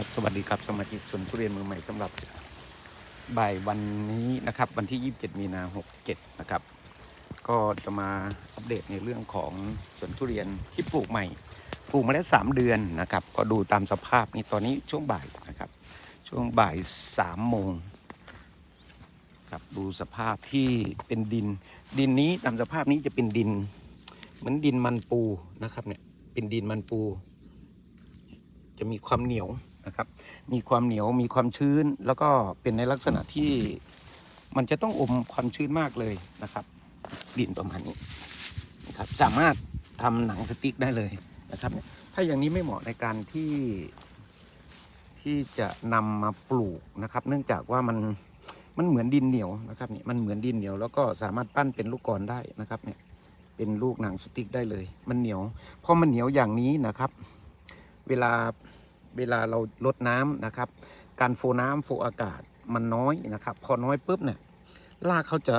ครับสวัสดีครับสมาชิกสวนทุเรียนมือใหม่สำหรับบ่ายวันนี้นะครับ วันที่ 27 มีนา67 นะครับ ก็จะมาอัปเดตในเรื่องของสวนทุเรียนที่ปลูกใหม่ ปลูกมาแล้ว 3 เดือนนะครับ ก็ดูตามสภาพนี่ตอนนี้ช่วงบ่ายนะครับ ช่วงบ่าย3โมงครับดูสภาพที่เป็นดิน ดินนี้ตามสภาพนี้จะเป็นดิน เหมือนดินมันปูนะครับเนี่ยเป็นดินมันปูจะมีความเหนียว นะครับ มีความเหนียวมีความชื้น แล้วก็เป็นในลักษณะที่มันจะต้องอมความชื้นมากเลยนะครับ ดินประมาณนี้นะครับสามารถทำหนังสติ๊กได้เลยนะครับ ถ้าอย่างนี้ไม่เหมาะในการที่ที่จะนำมาปลูกนะครับ เนื่องจากว่ามันมันเหมือนดินเหนียวนะครับเนี่ยมันเหมือนดินเหนียวแล้วก็สามารถปั้นเป็นลูกกลอนได้นะครับเนี่ยเป็นลูกหนังสติ๊กได้เลย มันเหนียวพอมันเหนียวอย่างนี้นะครับ เวลา เวลาเราลดน้ำนะครับ การโฟน้ำโฟอากาศมันน้อยนะครับ พอน้อยปุ๊บเนี่ยรากเขาจะ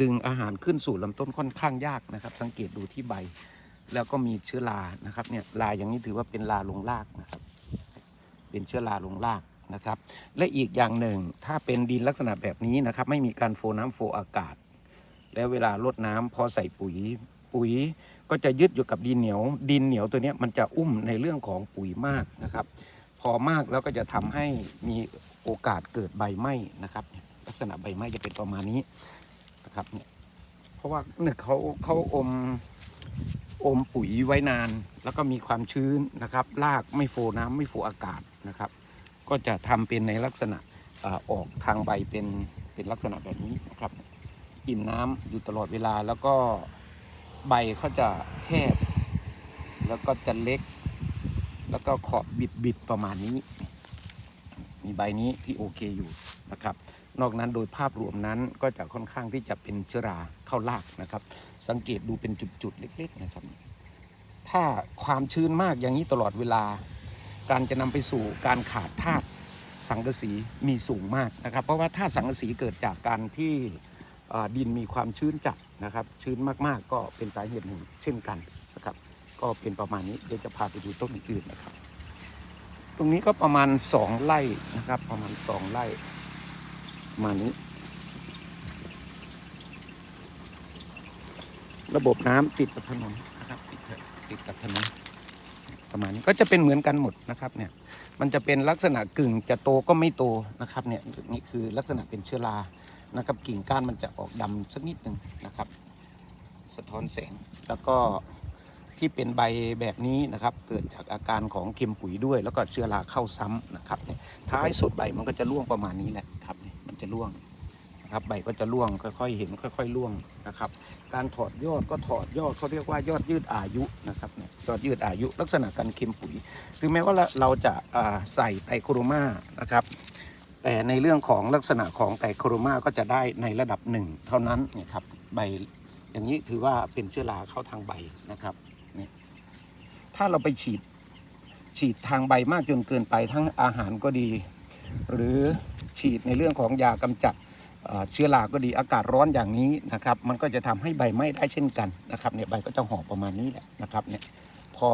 ดึงอาหารขึ้นสู่ลำต้นค่อนข้างยากนะครับ สังเกตดูที่ใบ แล้วก็มีเชื้อรานะครับเนี่ยราอย่างนี้ถือว่าเป็นราลงรากนะครับ เป็นเชื้อราลงรากนะครับ และอีกอย่างหนึ่งถ้าเป็นดินลักษณะแบบนี้นะครับ ไม่มีการโฟน้ำโฟอากาศ แล้วเวลารดน้ำพอใส่ปุ๋ย ปุ๋ยก็จะยึดอยู่กับดินเหนียว ดินเหนียวตัวนี้มันจะอุ้มในเรื่องของปุ๋ยมากนะครับ พอมากแล้วก็จะทำให้มีโอกาสเกิดใบไหม้นะครับ ลักษณะใบไหม้จะเป็นประมาณนี้นะครับเนี่ยเพราะว่าเนี่ยเขาเขาอมอมปุ๋ยไว้นาน แล้วก็มีความชื้นนะครับรากไม่โฟน้ำไม่โฟอากาศนะครับ ก็จะทำเป็นในลักษณะอออกทางใบเป็นเป็นลักษณะแบบนี้นะครับ อิ่มน้ำอยู่ตลอดเวลาแล้วก็ ใบเขาจะแคบ แล้วก็จะเล็ก แล้วก็ขอบบิดบิดๆประมาณนี้ มีใบนี้ที่โอเคอยู่นะครับ นอกนั้นโดยภาพรวมนั้นก็จะค่อนข้างที่จะเป็นเชื้อราเข้ารากนะครับ สังเกตดูเป็นจุดๆเล็ก ๆ นะครับ ถ้าความชื้นมากอย่างนี้ตลอดเวลา การจะนำไปสู่การขาดธาตุสังกะสีมีสูงมากนะครับ เพราะว่าธาตุสังกะสีเกิดจากการที่ ดินมีความชื้นจัดนะครับ ชื้นมากๆ ก็เป็นสาเหตุหนึ่งเช่นกันนะครับ ก็เป็นประมาณนี้เดี๋ยวจะพาไปดูต้นอื่นๆนะครับ ตรงนี้ก็ประมาณสองไร่นะครับ ประมาณสองไร่ประมาณนี้ ระบบน้ำติดกับถนนนะครับติดติดกับถนนประมาณนี้ก็จะเป็นเหมือนกันหมดนะครับเนี่ยมันจะเป็นลักษณะกึ่งจะโตก็ไม่โตนะครับเนี่ยนี่คือลักษณะเป็นเชื้อรา นะครับกิ่งก้านมันจะออกดำสักนิดหนึ่งนะครับ สะท้อนแสงแล้วก็ที่เป็นใบแบบนี้นะครับ เกิดจากอาการของเค็มปุ๋ยด้วย แล้วก็เชื้อราเข้าซ้ำนะครับเนี่ยท้ายสุดใบมันก็จะร่วงประมาณนี้แหละครับมันจะร่วงนะครับใบก็จะร่วงค่อยๆเห็นค่อยๆร่วงนะครับ การถอดยอดก็ถอดยอดเขาเรียกว่ายอดยืดอายุนะครับเนี่ยยอดยืดอายุลักษณะการเค็มปุ๋ย ถึงแม้ว่าเราจะใส่ไตรโคโรมานะครับ แต่ในเรื่องของลักษณะของไตโครมาก็จะได้ในระดับหนึ่งเท่านั้นเนี่ยครับใบอย่างนี้ถือว่าเป็นเชื้อราเข้าทางใบนะครับเนี่ยถ้าเราไปฉีดฉีดทางใบมากจนเกินไปทั้งอาหารก็ดี หรือฉีดในเรื่องของยากำจัดเชื้อราก็ดีอากาศร้อนอย่างนี้นะครับ มันก็จะทำให้ใบไหม้ได้เช่นกันนะครับเนี่ยใบก็จะห่อประมาณนี้แหละนะครับเนี่ยพอ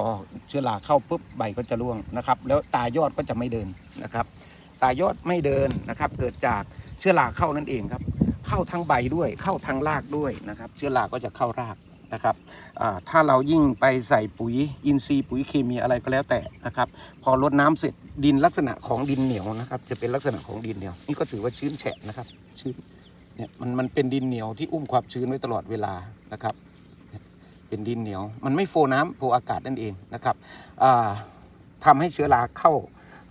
เชื้อราเข้าปุ๊บใบก็จะร่วงนะครับ แล้วตายอดก็จะไม่เดินนะครับ ตายอดไม่เดินนะครับ เกิดจากเชื้อราเข้านั่นเองครับ เข้าทางใบด้วย เข้าทางรากด้วยนะครับ เชื้อราก็จะเข้ารากนะครับถ้าเรายิ่งไปใส่ปุ๋ยอินทรีย์ปุ๋ยเคมีอะไรก็แล้วแต่นะครับ พอรดน้ำเสร็จดินลักษณะของดินเหนียวนะครับ จะเป็นลักษณะของดินเหนียว นี่ก็ถือว่าชื้นแฉะนะครับ ชื้นเนี่ยมันมันเป็นดินเหนียวที่อุ้มความชื้นไว้ตลอดเวลานะครับ เป็นดินเหนียว มันไม่โฟน้ำโฟอากาศนั่นเองนะครับอ่าทำให้เชื้อราเข้า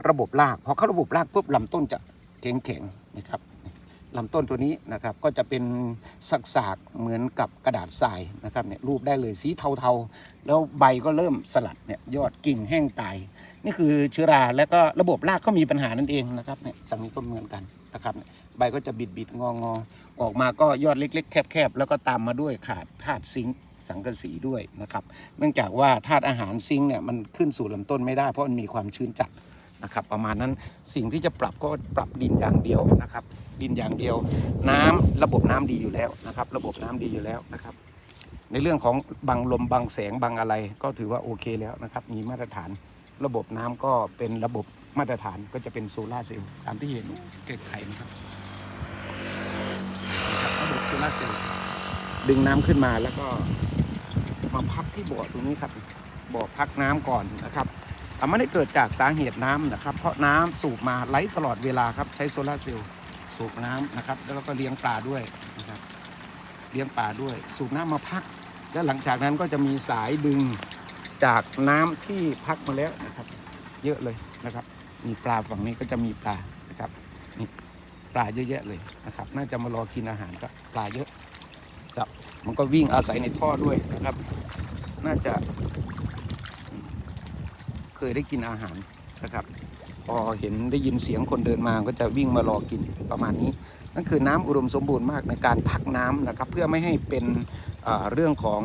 ระบบรากพอเข้าระบบรากปุ๊บลำต้นจะแข็งแข็งๆนะครับลำต้นตัวนี้นะครับก็จะเป็นสักๆเหมือนกับกระดาษทรายนะครับเนี่ยรูปได้เลยสีเทาๆ แล้วใบก็เริ่มสลัดเนี่ยยอดกิ่งแห้งตาย นี่คือเชื้อราแล้วก็ระบบรากเขามีปัญหานั่นเองนะครับเนี่ยสังนี้ก็เหมือนกันนะครับใบก็จะบิดบิดงองอออกมาก็ยอดเล็ก ๆ แคบๆแล้วก็ตามมาด้วยขาดธาตุซิงค์สังกะสีด้วยนะครับ เนื่องจากว่าธาตุอาหารซิงค์เนี่ยมันขึ้นสู่ลำต้นไม่ได้เพราะมันมีความชื้นจัด นะครับประมาณนั้นสิ่งที่จะปรับก็ปรับดินอย่างเดียวนะครับ ดินอย่างเดียว น้ำระบบน้ำดีอยู่แล้วนะครับ ระบบน้ำดีอยู่แล้วนะครับ ในเรื่องของบังลมบังแสงบังอะไรก็ถือว่าโอเคแล้วนะครับมีมาตรฐานระบบน้ำก็เป็นระบบมาตรฐานก็จะเป็นโซลาเซลล์ตามที่เห็นเกิดไข่นะครับระบบโซลาเซลล์ดึงน้ำขึ้นมาแล้วก็มาพักที่บ่อตรงนี้ครับบ่อพักน้ำก่อนนะครับ ไม่ได้เกิดจากสาเหตุน้ำนะครับ เพราะน้ำสูบมาไหลตลอดเวลาครับใช้โซลาร์เซลล์สูบน้ำนะครับ แล้วก็เลี้ยงปลาด้วยนะครับ เลี้ยงปลาด้วย สูบน้ำมาพัก แล้วหลังจากนั้นก็จะมีสายดึงจากน้ำที่พักมาแล้วนะครับ เยอะเลยนะครับ มีปลาฝั่งนี้ก็จะมีปลานะครับนี่ปลาเยอะแยะเลยนะครับ น่าจะมารอกินอาหารก็ปลาเยอะครับ มันก็วิ่งอาศัยในท่อด้วยนะครับ น่าจะ ยได้กินอาหารนะครับพอเห็นได้ยินเสียงคนเดินมาก็จะวิ่งมารอกินประมาณนี้ นั่นคือน้ำอุดมสมบูรณ์มากในการพักน้ำนะครับ เพื่อไม่ให้เป็นเรื่องของ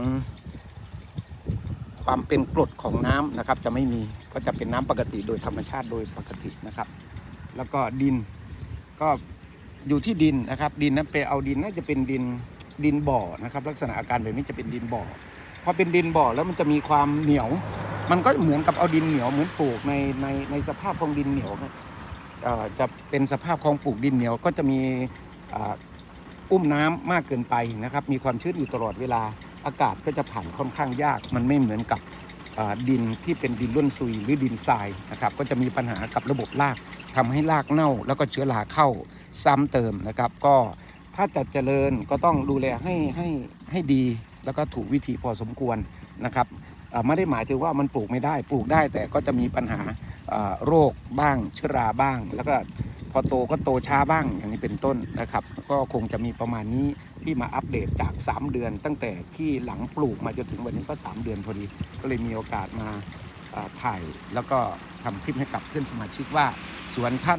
ความเป็นกรดของน้ำนะครับ จะไม่มีก็จะเป็นน้ำปกติโดยธรรมชาติโดยปกตินะครับ แล้วก็ดินก็อยู่ที่ดินนะครับ ดินนั้นไปเอาดินน่าจะเป็นดินดินบ่อนะครับ ลักษณะอาการแบบนี้จะเป็นดินบ่อพอเป็นดินบ่อแล้วมันจะมีความเหนียว มันก็เหมือนกับเอาดินเหนียวเหมือนปลูกในในในสภาพของดินเหนียวครับจะเป็นสภาพของปลูกดินเหนียวก็จะมีอุ้มน้ำมากเกินไปนะครับ มีความชื้นอยู่ตลอดเวลาอากาศก็จะผ่านค่อนข้างยาก มันไม่เหมือนกับดินที่เป็นดินร่วนซุยหรือดินทรายนะครับ ก็จะมีปัญหากับระบบรากทำให้รากเน่า แล้วก็เชื้อราเข้าซ้ำเติมนะครับ ก็ถ้าจะเจริญก็ต้องดูแลให้ให้ให้ดี แล้วก็ถูกวิธีพอสมควรนะครับ ไม่ได้หมายถึงว่ามันปลูกไม่ได้ปลูกได้แต่ก็จะมีปัญหาโรคบ้างเชื้อราบ้าง แล้วก็พอโตก็โตช้าบ้างอย่างนี้เป็นต้นนะครับ ก็คงจะมีประมาณนี้ที่มาอัปเดตจาก 3 เดือน ตั้งแต่ที่หลังปลูกมาจนถึงวันนี้ก็ 3 เดือนพอดี ก็เลยมีโอกาสมาถ่ายแล้วก็ทำคลิปให้กับเพื่อนสมาชิกว่าสวนท่าน